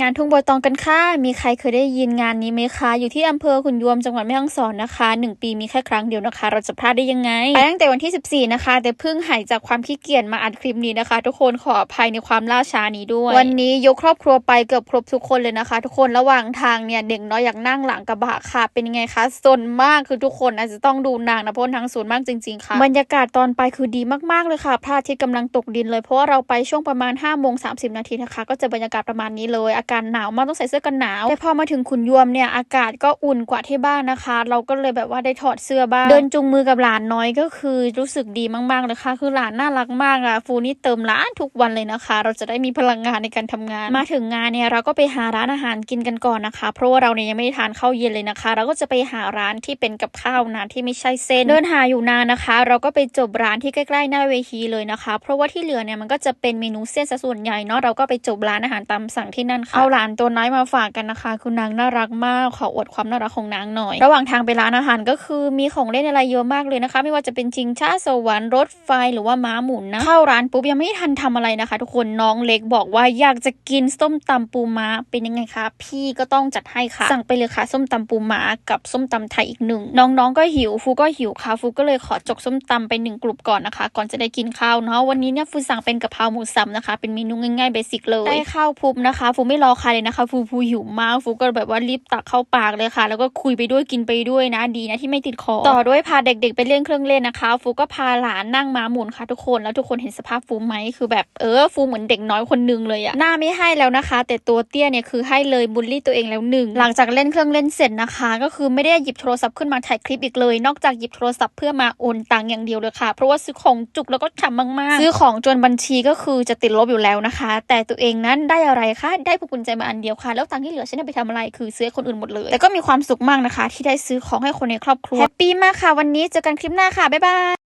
งานทุ่งบัวตองกันค่ะ มีใครเคยได้ยินงานนี้ไหมคะ อยู่ที่อำเภอขุนยวมจังหวัดแม่ฮ่องสอนนะคะหนึ่งปีมีแค่ครั้งเดียวนะคะ เราจะพลาดได้ยังไง ไปตั้งแต่วันที่ 14 นะคะ แต่เพิ่งหายจากความขี้เกียจมาอัดคลิปนี้นะคะ ทุกคนขออภัยในความล่าช้านี้ด้วย วันนี้ยกครอบครัวไปเกือบครบทุกคนเลยนะคะ ทุกคนระหว่างทางเนี่ยเด็กน้อยอยากนั่งหลังกระบะค่ะ เป็นยังไงคะสนมากคือทุกคนอาจจะต้องดูนางนะเพราะนางสนมากจริง ๆ ค่ะ บรรยากาศตอนไปคือดีมากๆเลยค่ะพระอาทิตย์กำลังตกดินเลยเพราะว่าเราไปช่วงประมาณ5้าโมงสานาทีนะคะ ก็จะบรรยากาศประมาณนี้เลยอากาศหนาวมากต้องใส่เสื้อกันหนาว แต่พอมาถึงขุนยวมเนี่ยอากาศก็อุ่นกว่าที่บ้านนะคะ เราก็เลยแบบว่าได้ถอดเสื้อบ้าง เดินจุงมือกับหลานน้อยก็คือรู้สึกดีมากๆเลยค่ะ คือหลานน่ารักมากอะฟูนี่เติมร้านทุกวันเลยนะคะ เราจะได้มีพลังงานในการทำงาน มาถึงงานเนี่ยเราก็ไปหาร้านอาหารกินกันก่อนนะคะ เพราะว่าเราเนี่ยยังไม่ได้ทานข้าวเย็นเลยนะคะ เราก็จะไปหาร้านที่เป็นกับข้าวนะที่ไม่ใช่เส้น เดินหาอยู่นานนะคะ เราก็ไปจบร้านที่ใกล้ๆหน้าเวทีเลยนะคะ เพราะว่าที่เหลือเนี่ยมันก็จะเป็นเมนูเส้นซะส่วนใหญ่เนาะเราก็ไปจบร้านอาหารตามสั่งที่นั่นค่ะเอาหลานตัวน้อยมาฝากกันนะคะคุณนางน่ารักมาก ขออวดความน่ารักของนางหน่อย ระหว่างทางไปร้านอาหารก็คือมีของเล่นอะไรเยอะมากเลยนะคะ ไม่ว่าจะเป็นชิงช้าสวรรค์รถไฟหรือว่าม้าหมุนนะเข้าร้านปุ๊บยังไม่ทันทำอะไรนะคะ ทุกคนน้องเล็กบอกว่าอยากจะกินส้มตำปูม้าเป็นยังไงคะ พี่ก็ต้องจัดให้ค่ะ สั่งไปเลยค่ะ ส้มตำปูม้ากับส้มตำไทยอีกหนึ่งน้องๆก็หิวฟูก็หิวค่ะฟูก็เลยขอจกส้มตำไปหนึ่งกลุ่มก่อนนะคะ ก่อนจะได้กินข้าวเนาะวันนี้เนี่ยฟูสั่งเป็นกะเพราหมูสับนะคะ เป็นเมนูง่ายๆเบสิกเลยได้ข้าวปุ๊บนะคะฟูไม่รอใครเลยนะคะ ฟูฟูหิวมากฟูก็แบบว่ารีบตักเข้าปากเลยค่ะ แล้วก็คุยไปด้วยกินไปด้วยนะดีนะที่ไม่ติดคอ ต่อด้วยพาเด็กๆไปเล่นเครื่องเล่นนะคะ ฟูก็พาหลานนั่งม้าหมุนค่ะ ทุกคนแล้วทุกคนเห็นสภาพฟูไหมคือแบบเออฟูเหมือนเด็กน้อยคนนึงเลยอะหน้าไม่ให้แล้วนะคะ แต่ตัวเตี้ยเนี่ยคือให้เลยบูลลี่ตัวเองแล้วหนึ่งหลังจากเล่นเครื่องเล่นเสร็จนะคะ ก็คือไม่ได้หยิบโทรศัพท์ขึ้นมาถ่ายคลิปอีกเลย นอกจากหยิบโทรศัพท์เพื่อมาโอนตังค์อย่างเดียวเลยค่ะ เพราะว่าซื้อของจุกแล้วก็ฉ่ำมากๆ ซื้อของจนบัญชีก็คือจะติดลบอยู่แล้วนะคะ แต่ตัวเองนั้นได้อะไรคะได้พวกกุญแจมาอันเดียวค่ะ แล้วตังค์ที่เหลือฉันไปทำอะไร คือซื้อคนอื่นหมดเลย แต่ก็มีความสุขมากนะคะ ที่ได้ซื้อของให้คนในครอบครัว แฮปปี้มากค่ะวันนี้เจอกันคลิปหน้าค่ะ บ๊ายบาย